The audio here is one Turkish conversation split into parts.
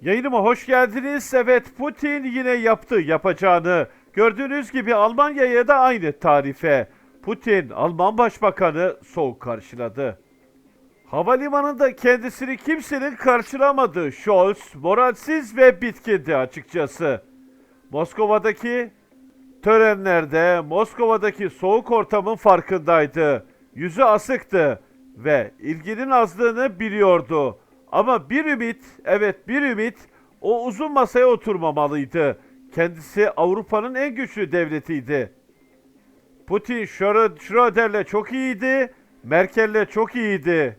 Yayınıma hoş geldiniz. Evet Putin yine yaptı yapacağını. Gördüğünüz gibi Almanya'ya da aynı tarife. Putin Alman Başbakanı soğuk karşıladı. Havalimanında kendisini kimsenin karşılamadı. Scholz moralsiz ve bitkindi açıkçası. Moskova'daki törenlerde Moskova'daki soğuk ortamın farkındaydı. Yüzü asıktı ve ilginin azlığını biliyordu. Ama bir ümit, evet bir ümit o uzun masaya oturmamalıydı. Kendisi Avrupa'nın en güçlü devletiydi. Putin Schrö- Schröder'le çok iyiydi, Merkel'le çok iyiydi.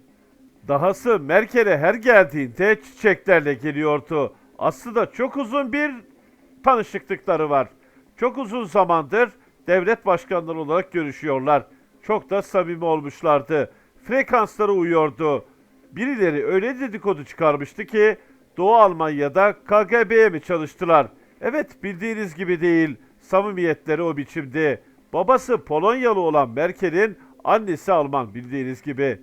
Dahası Merkel'e her geldiğinde çiçeklerle geliyordu. Aslında çok uzun bir tanışıklıkları var. Çok uzun zamandır devlet başkanları olarak görüşüyorlar. Çok da samimi olmuşlardı. Frekansları uyuyordu. Birileri öyle dedikodu çıkarmıştı ki Doğu Almanya'da KGB'ye mi çalıştılar? Evet bildiğiniz gibi değil. Samimiyetleri o biçimde. Babası Polonyalı olan Merkel'in annesi Alman bildiğiniz gibi.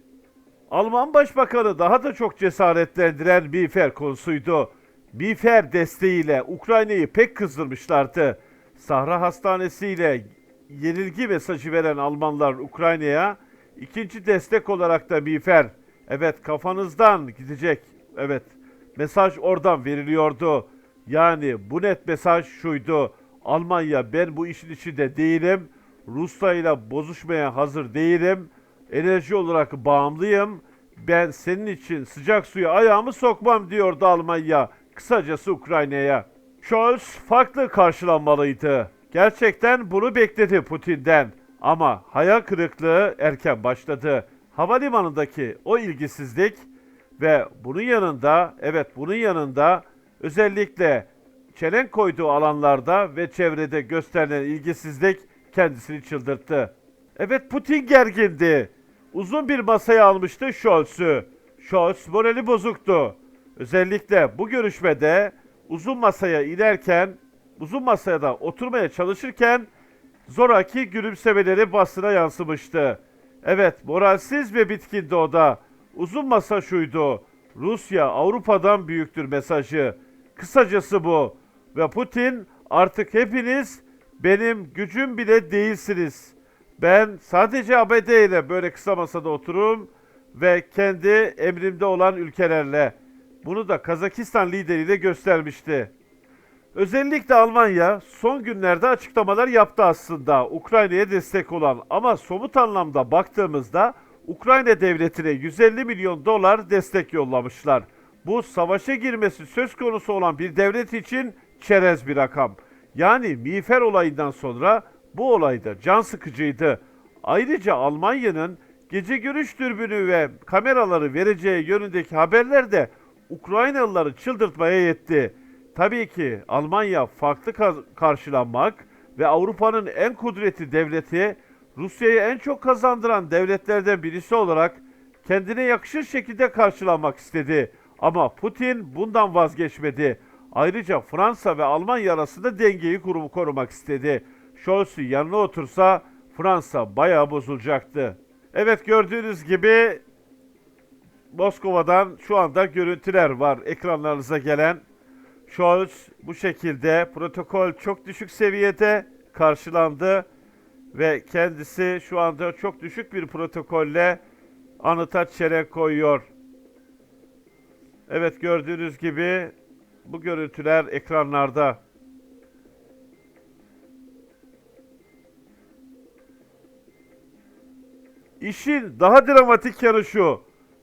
Alman Başbakanı daha da çok cesaretlendiren Mifer konusuydu. Mifer desteğiyle Ukrayna'yı pek kızdırmışlardı. Sahra Hastanesi'yle yenilgi mesajı veren Almanlar Ukrayna'ya ikinci destek olarak da Mifer. Evet kafanızdan gidecek. Evet mesaj oradan veriliyordu. Yani bu net mesaj şuydu. Almanya ben bu işin içinde değilim. Rusya ile bozuşmaya hazır değilim. Enerji olarak bağımlıyım. Ben senin için sıcak suya ayağımı sokmam diyordu Almanya. Kısacası Ukrayna'ya. Scholz farklı karşılanmalıydı. Gerçekten bunu bekledi Putin'den. Ama hayal kırıklığı erken başladı. Havalimanındaki o ilgisizlik ve bunun yanında, evet bunun yanında özellikle çelenk koyduğu alanlarda ve çevrede gösterilen ilgisizlik kendisini çıldırttı. Evet Putin gergindi. Uzun bir masaya almıştı Scholz'ü. Scholz morali bozuktu. Özellikle bu görüşmede uzun masaya inerken, uzun masaya da oturmaya çalışırken zoraki gülümsemeleri basına yansımıştı. Evet moralsiz ve bitkindi o da. Uzun masa şuydu. Rusya Avrupa'dan büyüktür mesajı. Kısacası bu. Ve Putin artık hepiniz benim gücüm bile değilsiniz. Ben sadece ABD ile böyle kısa masada otururum ve kendi emrimde olan ülkelerle. Bunu da Kazakistan lideriyle göstermişti. Özellikle Almanya son günlerde açıklamalar yaptı aslında Ukrayna'ya destek olan ama somut anlamda baktığımızda Ukrayna devletine 150 milyon dolar destek yollamışlar. Bu savaşa girmesi söz konusu olan bir devlet için çerez bir rakam. Yani miğfer olayından sonra bu olay da can sıkıcıydı. Ayrıca Almanya'nın gece görüş dürbünü ve kameraları vereceği yönündeki haberler de Ukraynalıları çıldırtmaya yetti. Tabii ki Almanya farklı karşılanmak ve Avrupa'nın en kudretli devleti Rusya'yı en çok kazandıran devletlerden birisi olarak kendine yakışır şekilde karşılanmak istedi. Ama Putin bundan vazgeçmedi. Ayrıca Fransa ve Almanya arasında dengeyi kurumu korumak istedi. Scholz'u yanına otursa Fransa bayağı bozulacaktı. Evet gördüğünüz gibi Moskova'dan şu anda görüntüler var ekranlarınıza gelen. Scholz bu şekilde protokol çok düşük seviyede karşılandı ve kendisi şu anda çok düşük bir protokolle anıta çelenk koyuyor. Evet gördüğünüz gibi bu görüntüler ekranlarda. İşin daha dramatik yanı şu.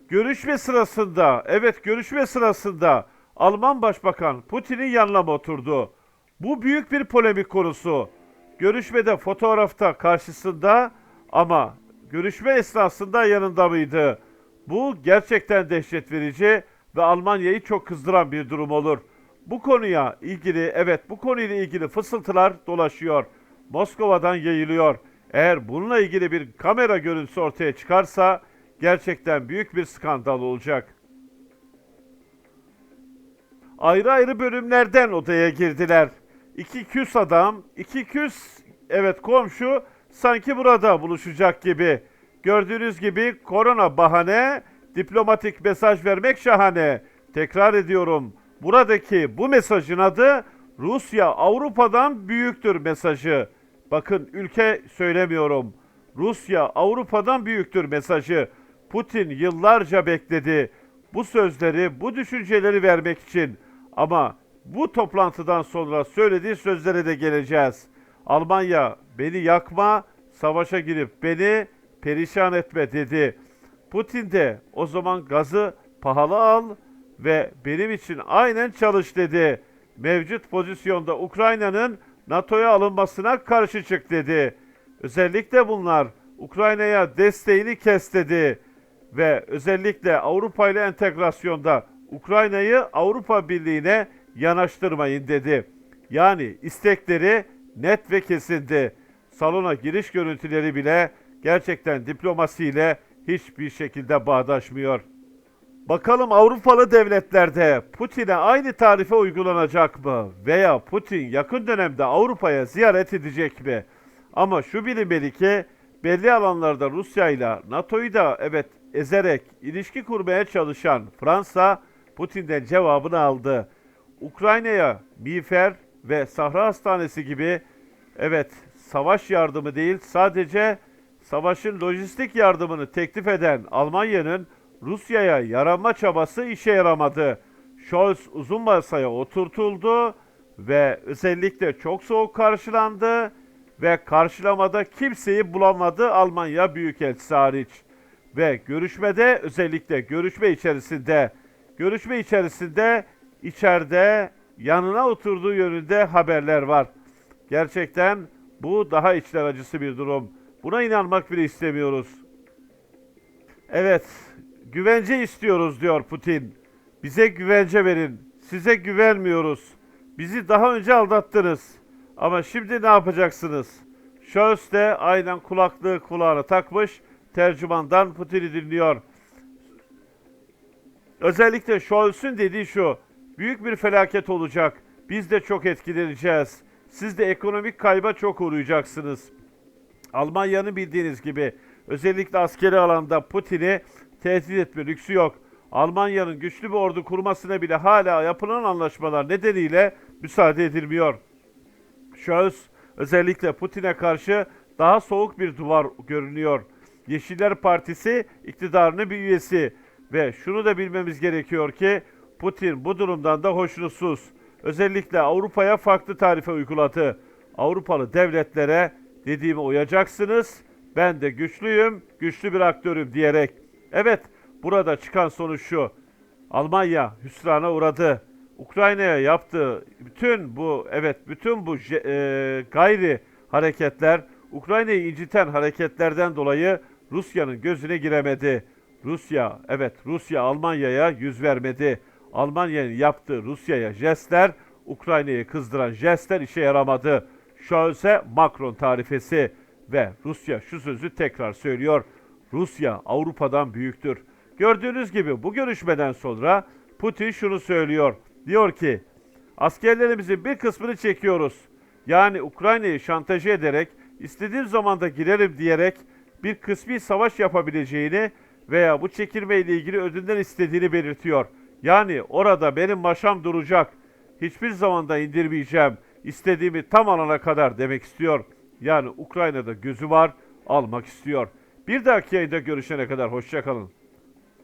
Görüşme sırasında, evet görüşme sırasında Alman Başbakan Putin'in yanına oturdu? Bu büyük bir polemik konusu. Görüşmede fotoğrafta karşısında ama görüşme esnasında yanında mıydı? Bu gerçekten dehşet verici ve Almanya'yı çok kızdıran bir durum olur. Bu konuya ilgili, evet bu konuyla ilgili fısıltılar dolaşıyor. Moskova'dan yayılıyor. Eğer bununla ilgili bir kamera görüntüsü ortaya çıkarsa gerçekten büyük bir skandal olacak. Ayrı ayrı bölümlerden odaya girdiler. İki küs adam, iki küs evet komşu sanki burada buluşacak gibi. Gördüğünüz gibi korona bahane, diplomatik mesaj vermek şahane. Tekrar ediyorum. buradaki bu mesajın adı Rusya Avrupa'dan büyüktür mesajı. Bakın ülke söylemiyorum. Rusya Avrupa'dan büyüktür mesajı. Putin yıllarca bekledi bu sözleri, bu düşünceleri vermek için. Ama bu toplantıdan sonra söylediği sözlere de geleceğiz. Almanya beni yakma, savaşa girip beni perişan etme dedi. Putin de o zaman gazı pahalı al ve benim için aynen çalış dedi. Mevcut pozisyonda Ukrayna'nın NATO'ya alınmasına karşı çık dedi. Özellikle bunlar Ukrayna'ya desteğini kes dedi ve özellikle Avrupa ile entegrasyonda Ukrayna'yı Avrupa Birliği'ne yanaştırmayın dedi. Yani istekleri net ve kesindi. Salona giriş görüntüleri bile gerçekten diplomasiyle hiçbir şekilde bağdaşmıyor. Bakalım Avrupalı devletlerde Putin'e aynı tarife uygulanacak mı? Veya Putin yakın dönemde Avrupa'ya ziyaret edecek mi? Ama şu bilinmeli ki belli alanlarda Rusya ile NATO'yu da evet ezerek ilişki kurmaya çalışan Fransa Putin'den cevabını aldı. Ukrayna'ya miğfer ve Sahra Hastanesi gibi evet savaş yardımı değil sadece savaşın lojistik yardımını teklif eden Almanya'nın Rusya'ya yaranma çabası işe yaramadı. Scholz uzun masaya oturtuldu ve özellikle çok soğuk karşılandı ve karşılamada kimseyi bulamadı Almanya Büyükelçisi hariç. Ve görüşmede özellikle görüşme içerisinde görüşme içerisinde içeride yanına oturduğu yönünde haberler var. Gerçekten bu daha içler acısı bir durum. Buna inanmak bile istemiyoruz. Evet, güvence istiyoruz diyor Putin. Bize güvence verin. Size güvenmiyoruz. Bizi daha önce aldattınız. Ama şimdi ne yapacaksınız? Scholz de aynen kulaklığı kulağına takmış. Tercümandan Putin'i dinliyor. Özellikle Scholz'un dediği şu. Büyük bir felaket olacak. Biz de çok etkileneceğiz. Siz de ekonomik kayba çok uğrayacaksınız. Almanya'nın bildiğiniz gibi özellikle askeri alanda Putin'i tehdit etme lüksü yok. Almanya'nın güçlü bir ordu kurmasına bile hala yapılan anlaşmalar nedeniyle müsaade edilmiyor. Scholz özellikle Putin'e karşı daha soğuk bir duvar görünüyor. Yeşiller Partisi iktidarının bir üyesi ve şunu da bilmemiz gerekiyor ki Putin bu durumdan da hoşnutsuz. Özellikle Avrupa'ya farklı tarife uyguladı. Avrupalı devletlere dediğime uyacaksınız. Ben de güçlüyüm, güçlü bir aktörüm diyerek. Evet, burada çıkan sonuç şu. Almanya hüsrana uğradı. Ukrayna'ya yaptığı bütün bu evet bütün bu e, gayri hareketler Ukrayna'yı inciten hareketlerden dolayı Rusya'nın gözüne giremedi. Rusya evet Rusya Almanya'ya yüz vermedi. Almanya'nın yaptığı Rusya'ya jestler Ukrayna'yı kızdıran jestler işe yaramadı. Scholz'e Macron tarifesi ve Rusya şu sözü tekrar söylüyor. Rusya Avrupa'dan büyüktür. Gördüğünüz gibi bu görüşmeden sonra Putin şunu söylüyor. Diyor ki askerlerimizin bir kısmını çekiyoruz. Yani Ukrayna'yı şantajı ederek istediğim zamanda girerim diyerek bir kısmi savaş yapabileceğini veya bu çekilme ile ilgili ödünden istediğini belirtiyor. Yani orada benim maşam duracak. Hiçbir zamanda indirmeyeceğim. İstediğimi tam alana kadar demek istiyor. Yani Ukrayna'da gözü var, almak istiyor. Bir dahaki yayında görüşene kadar hoşçakalın.